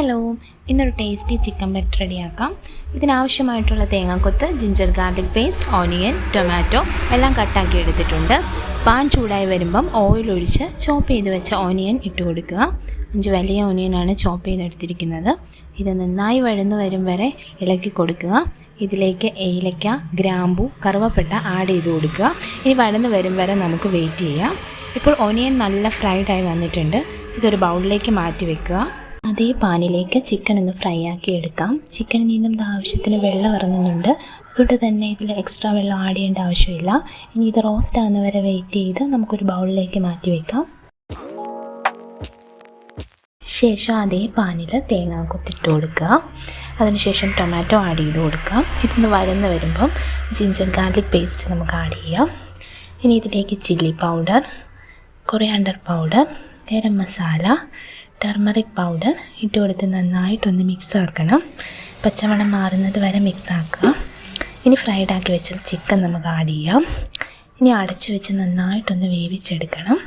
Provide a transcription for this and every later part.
Hello ഇന്നൊരു tasty chicken bet റെഡിയാക്കാം. ഇതിനാവശ്യമായിട്ടുള്ള തേങ്ങാക്കൊത്ത് ginger garlic paste onion tomato എല്ലാം കട്ടാക്കി എടുത്തിട്ടുണ്ട്. പാൻ ചൂടായി വരുമ്പം ഓയിൽ ഒഴിച്ച് ചോപ്പ് ചെയ്ത് വെച്ച ഓണിയൻ ഇട്ട് കൊടുക്കുക. അഞ്ച് വലിയ ഓനിയനാണ് ചോപ്പ് ചെയ്തെടുത്തിരിക്കുന്നത്. ഇത് നന്നായി വഴന്നു വരും വരെ ഇളക്കി കൊടുക്കുക. ഇതിലേക്ക് ഏലക്ക ഗ്രാമ്പു കറുവപ്പെട്ട ആഡ് ചെയ്ത് കൊടുക്കുക. ഇനി വഴന്ന് വരും വരെ നമുക്ക് വെയിറ്റ് ചെയ്യാം. ഇപ്പോൾ ഒനിയൻ നല്ല ഫ്രൈഡായി വന്നിട്ടുണ്ട്. ഇതൊരു ബൗളിലേക്ക് മാറ്റി വെക്കുക. അതേ പാനിലേക്ക് ചിക്കൻ ഒന്ന് ഫ്രൈ ആക്കി എടുക്കാം. ചിക്കനിൽ നിന്നും ആവശ്യത്തിന് വെള്ളം ഇറങ്ങുന്നുണ്ട്. അതുകൊണ്ട് തന്നെ ഇതിൽ എക്സ്ട്രാ വെള്ളം ആഡ് ചെയ്യേണ്ട ആവശ്യമില്ല. ഇനി ഇത് റോസ്റ്റ് ആകുന്ന വരെ വെയിറ്റ് ചെയ്ത് നമുക്കൊരു ബൗളിലേക്ക് മാറ്റി വെക്കാം. ശേഷം അതേ പാനിൽ തേങ്ങ കൊത്തിട്ട് കൊടുക്കുക. അതിനുശേഷം ടൊമാറ്റോ ആഡ് ചെയ്ത് കൊടുക്കാം ഇതൊന്ന് വഴന്ന് വരുമ്പം ജിഞ്ചർ ഗാർലിക് പേസ്റ്റ് നമുക്ക് ആഡ് ചെയ്യാം. ഇനി ഇതിലേക്ക് chilli powder coriander powder garam masala turmeric powder ഇട്ട് കൊടുത്ത് നന്നായിട്ടൊന്ന് മിക്സ് ആക്കണം. പച്ചമണം മാറുന്നത് വരെ മിക്സ് ആക്കുക. ഇനി ഫ്രൈഡ് ആക്കി വെച്ച ചിക്കൻ നമുക്ക് ആഡ് ചെയ്യാം. ഇനി അടച്ചു വെച്ച് നന്നായിട്ടൊന്ന് വേവിച്ചെടുക്കണം.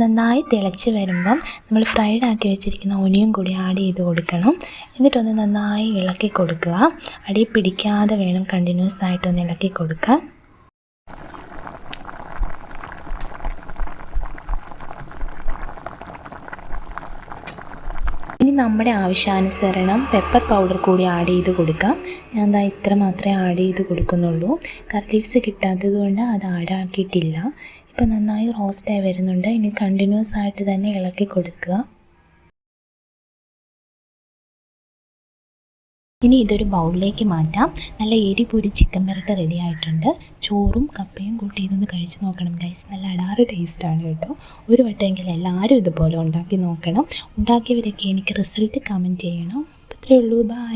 നന്നായി തിളച്ച് വരുമ്പം നമ്മൾ ഫ്രൈഡ് ആക്കി വെച്ചിരിക്കുന്ന ഒനിയും കൂടി ആഡ് ചെയ്ത് കൊടുക്കണം. എന്നിട്ടൊന്ന് നന്നായി ഇളക്കി കൊടുക്കുക. അടി പിടിക്കാതെ വേണം കണ്ടിന്യൂസ് ആയിട്ടൊന്ന് ഇളക്കി കൊടുക്കാൻ. ഇനി നമ്മുടെ ആവശ്യാനുസരണം പെപ്പർ പൗഡർ കൂടി ആഡ് ചെയ്ത് കൊടുക്കാം. ഞാൻ അതാ ഇത്ര മാത്രമേ ആഡ് ചെയ്ത് കൊടുക്കുന്നുള്ളൂ. കറി കിട്ടാത്തത് കൊണ്ട് അത് ആഡ് ആക്കിയിട്ടില്ല. ഇപ്പം നന്നായി റോസ്റ്റായി വരുന്നുണ്ട്. ഇനി കണ്ടിന്യൂസ് ആയിട്ട് തന്നെ ഇളക്കി കൊടുക്കുക. ഇനി ഇതൊരു ബൗളിലേക്ക് മാറ്റാം. നല്ല എരിപൊരി ചിക്കൻ പെരട്ട് റെഡി ആയിട്ടുണ്ട്. ചോറും കപ്പയും കൂട്ടി ഇതൊന്ന് കഴിച്ച് നോക്കണം ഗൈസ് നല്ല അടാറ് ടേസ്റ്റാണ് കേട്ടോ. ഒരു വട്ടമെങ്കിലും എല്ലാവരും ഇതുപോലെ ഉണ്ടാക്കി നോക്കണം. ഉണ്ടാക്കിയവരൊക്കെ എനിക്ക് റിസൾട്ട് കമന്റ് ചെയ്യണം. ഇത്രയേ ഉള്ളൂ. ബൈ